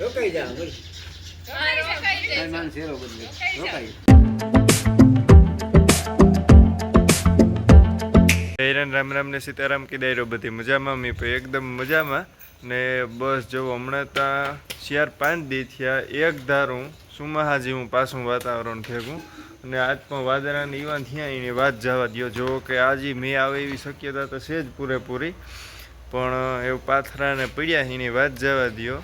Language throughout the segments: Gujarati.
રોકાઈ રામ રામ ને સીતારામ કીદાયરો બધી મજામાં? મી ભાઈ એકદમ મજામાં. ને બસ જો હમણાં ત્યાં ચાર પાંચ દી થયા, એક ધારું સુમાહા જેવું પાછું વાતાવરણ ભેગું. અને આજ પણ વાદળાને ઈવાન થયા એની વાત જવા દ્યો. જો કે આજે મેં આવે એવી શક્યતા તો છે જ પૂરેપૂરી, પણ એવું પાથરાને પડ્યા એની વાત જવા દ્યો.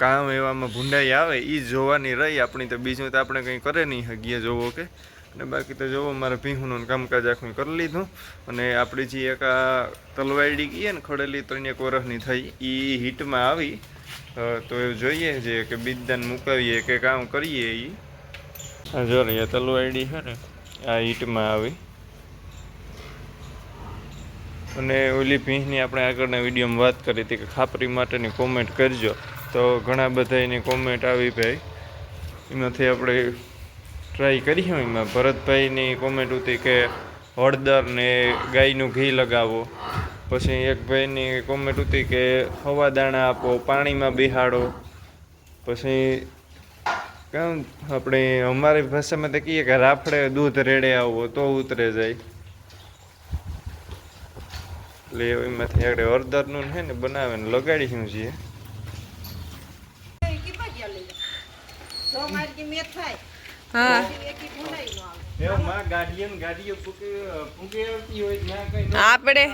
કામ એવામાં ભૂંડાઈ આવે એ જોવાની રહી. આપણી તો બીજું તો આપણે કંઈ કરે નહીં હગીએ જોવો કે. અને બાકી તો જોવો, મારે ભીહુનું કામકાજ આખું કરી લીધું. અને આપણી જે એક આ તલવાડી ગઈએ ને ખડેલી ત્રણેક વર્ષની થઈ એ હિટમાં આવી. તો એવું જોઈએ છે કે બીજદાન મુકાવીએ કે કામ કરીએ એ જો રહી આ તલવાડી છે ને, આ હીટમાં આવી. અને ઓલી ભીંસની આપણે આગળના વિડીયોમાં વાત કરી હતી કે ખાપરી માટેની કોમેન્ટ કરજો. તો ઘણા બધા એની કોમેન્ટ આવી ભાઈ. એમાંથી આપણે ટ્રાય કરી હોય એમાં. ભરતભાઈની કોમેન્ટ હતી કે હળદર ને ગાયનું ઘી લગાવો. પછી એક ભાઈની કોમેન્ટ હતી કે હવા દાણા આપો, પાણીમાં બિહાડો. પછી કેમ આપણે અમારી ભાષામાં તો કહીએ કે રાફડે દૂધ રેડે આવો તો ઉતરે જાય. એટલે એમાંથી આપણે હળદરનું છે ને બનાવે ને લગાડીશું છીએ. આપણે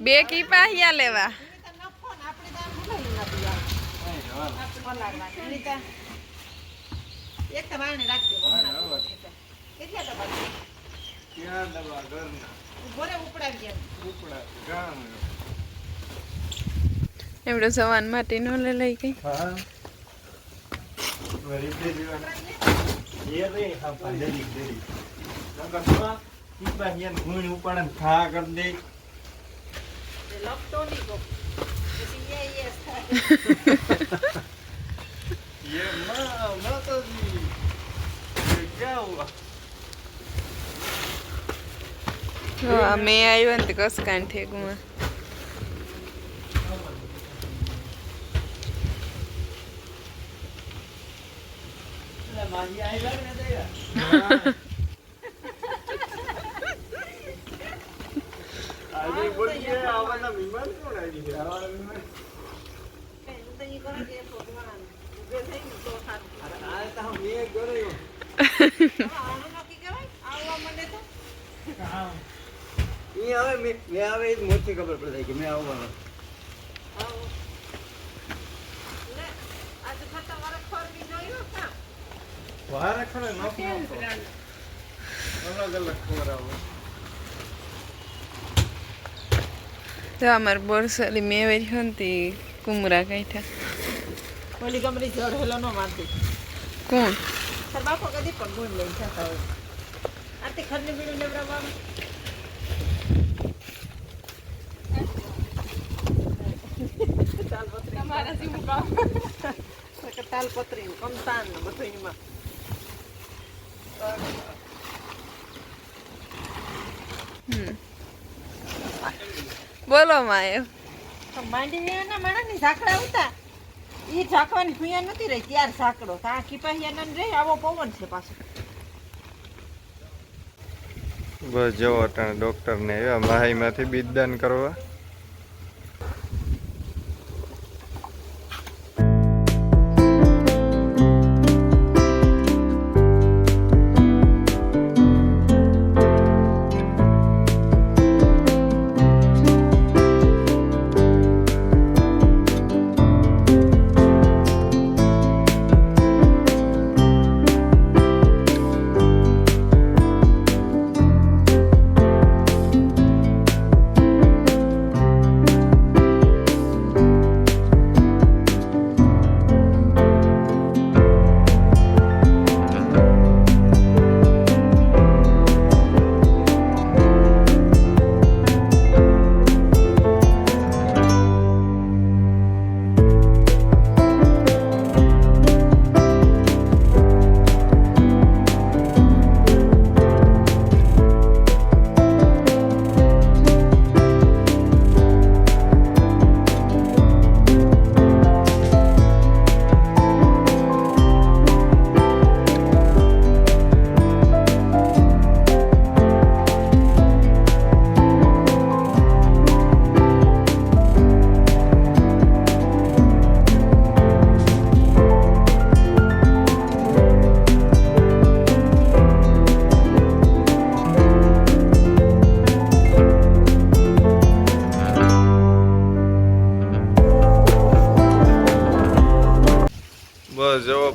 બે કીપા ને ગાડીઓ એક તમારે રાખજો કેટલા તમારે? ક્યાં દવા ઘરના. ઘરે ઉપડાવી ગયા ઉપડા ગામ સવાન માટે નો લે લઈ ગઈ. હા. કાંઈ આવ્યો ને કસ આ તો મેં ગયો. ઈ હવે મેં મેં હવે એ જ મોટી ખબર પડે કે મેં આવવાનો વારે ખરે નોખ નોખો અલગ અલગ ખવડાવો તો અમાર બોરસલી મેવેજ હતી કુમરા કાઢ્યા ઓલી ગમરી જળ હેલો નો મારતી કોણ તાર બાપો કદી પણ ગુણ લઈને જતા હોય. આરતી ખરની બીડું લેવડાવવા તાલપત્રી કમતાન ને બધું એમાં. બોલો માયો માંડી માંડી વેના માણસની ઝાકડા આવતા ઈ ઝાકવાની ભૂયા નથી રહી, ત્યાર સાંકડો તો આ કિપાહિયા નન રહી, આવો પવન છે પાછો. બસ જો અટાણે ડોક્ટરને આવ્યા, માહીમાંથી બીજદાન કરવા.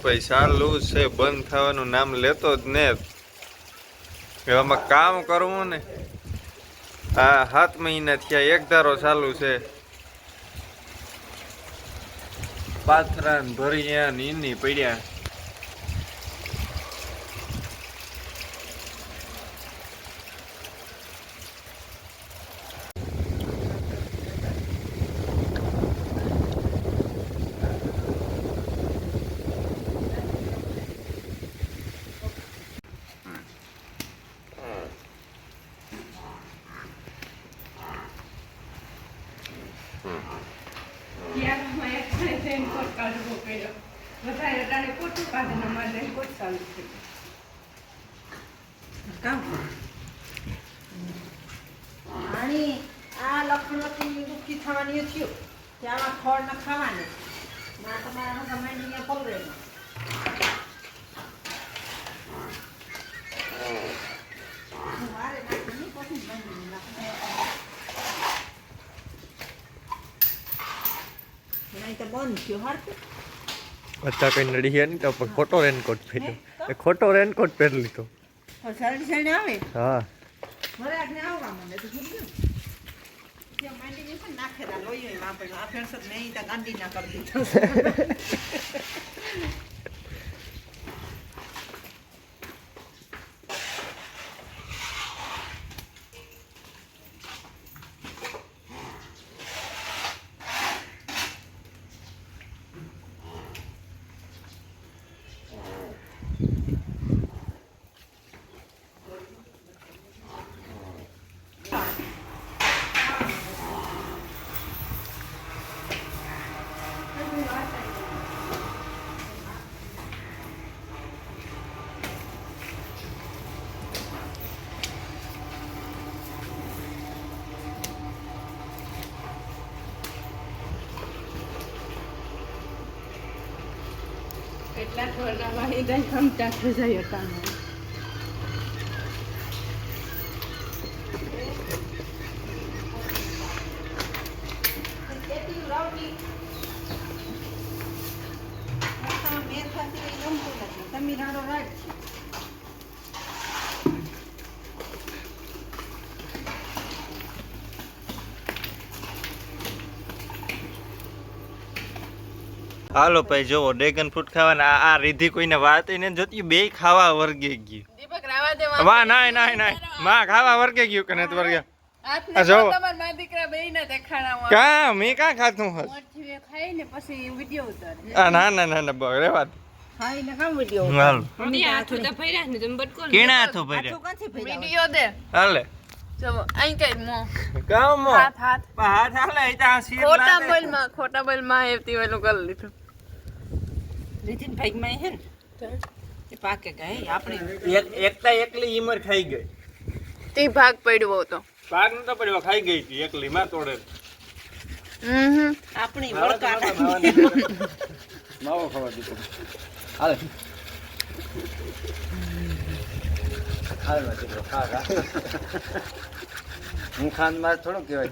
ભાઈ, ચાલુ છે, બંધ થવાનું નામ લેતો જ ને. એવામાં કામ કરવું ને. આ સાત મહિના થયા, એક ધારો ચાલુ છે. પાથરા ભરિયા ને ઈની પડ્યા. કામ આની આ લખણથી દુઃખી થવાની થયું. આમાં ખોળ ન ખાવાની. ના તમારા ગમે અહીંયા પલરે નહીં તો બંધ થયું હરતું અત્યારે કઈ નડી ગયા નહીં તો પણ ખોટો રેનકોટ પહેર્યો એ ખોટો રેનકોટ પહેરી લીધો હા નાખેલા લોહીએ વાપર્યું. આ ફેરસત નહીં ત્યાં ગાંડી ના કરી દીધો. એટલા થોડા વાળી ખમતા થઈ જાય હતા કેટલી રાવડી. આ તો મેં થતી એ ગમતું નથી. તમે રાડો રાડ છે. હાલો ભાઈ જોવો ડ્રેગન ફ્રૂટ ખાવાના. આ આ રીધી કોઈને વાત ને જોતી બે ખાવા વર્ગે ગયું. દીપક રાવા દે વાહ નાય નાય નાય. માં ખાવા વર્ગે ગયું કે નથી વર્ગે? આ જોવો. તમારા મા દીકરા બે ના દેખાણા કા? મેં કા ખાધું હસ મોરથી ખાઈ ને પછી વિડિયો ઉતારે આ ના ના ના ના બસ રેવા દે. હા, કામ વીડિયો હાલ. મમ્મી હાથ તો ભર્યા ને તમે બટકો કેણા હાથો ભર્યા? આથું કાંથી ભર્યા? વિડિયો દે. હાલે. ચલો અહીં કઈ મો. કામ હાથ હાથ. હાથ હાલે એ તો આ શીર ખોટા. બોલમાં ખોટા બોલમાં એવતી વેલું કરી લીધું. નીતિનમાં હે ને એ પાકે ગઈ આપણે. એક એકતા એકલી ઈમર ખાઈ ગઈ. તે ભાગ પડ્યો હતો. ભાગ નતો પડ્યો ખાઈ ગઈ હતી એકલી માં તોડે. હમ આપણી વળકા માવો ખાવા દીધો. હાલે. હાલમાં દીકરો ખા ખા. હું ખાન માર થોડું કહેવાય.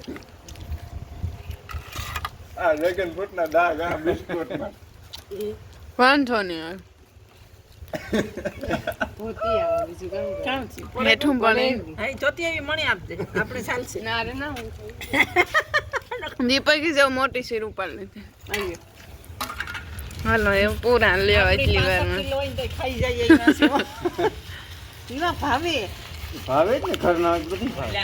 આ ડ્રેગન ફૂટના ના દાગ આ બિસ્કુટ ના વાંધો નહીં. મીઠું હા જોતી એવી મણી આપજે. આપણે ચાલશે. ના રે ના દીપક જેવું મોટી શીર ઉપાડ લીધી હાલો એવું પૂરા લ્યો એટલી વારમાં. ખાઈ જઈએ. ભાવે. ભાવે જ ને ઘરના બધી ભાવે.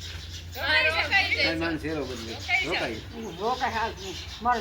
માન શેરો બદલે. રોકાય મારે